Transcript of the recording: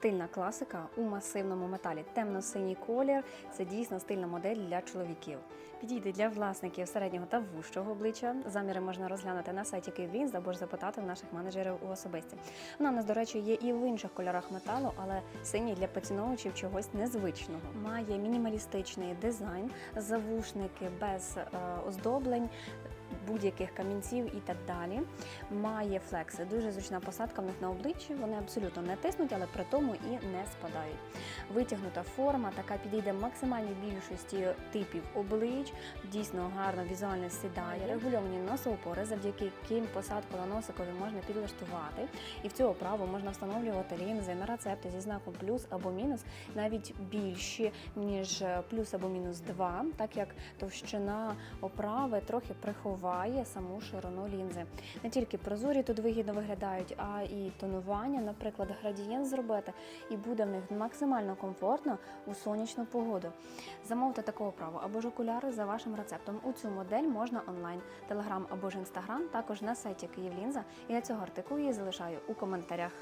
Стильна класика у масивному металі. Темно-синій колір це дійсно стильна модель для чоловіків. Підійде для власників середнього та вужчого обличчя. Заміри можна розглянути на сайті Київлінз або ж запитати в наших менеджерів у особисті. Вона у нас, до речі, є і в інших кольорах металу, але синій для поціновувачів чогось незвичного. Має мінімалістичний дизайн, завушники без е, оздоблень. Будь-яких камінців і так далі. Має флекси. Дуже зручна посадка в них на обличчі. Вони абсолютно не тиснуть, але при тому і не спадають. Витягнута форма, така підійде максимальній більшості типів облич. Дійсно гарно візуально сідає. Регульовані носоупори, завдяки яким посадку на носикові можна підлаштувати. І в цю оправу можна встановлювати лінзи на рецепти зі знаком плюс або мінус, навіть більші ніж плюс або мінус 2, так як товщина оправи трохи приховає саму ширину лінзи. Не тільки прозорі тут вигідно виглядають, а і тонування, наприклад, градієнт зробити, і буде в них максимально комфортно у сонячну погоду. Замовте таку оправу або ж окуляри за вашим рецептом. У цю модель можна онлайн, телеграм або ж інстаграм, також на сайті Київлінза. Для цього артикулу я залишаю у коментарях.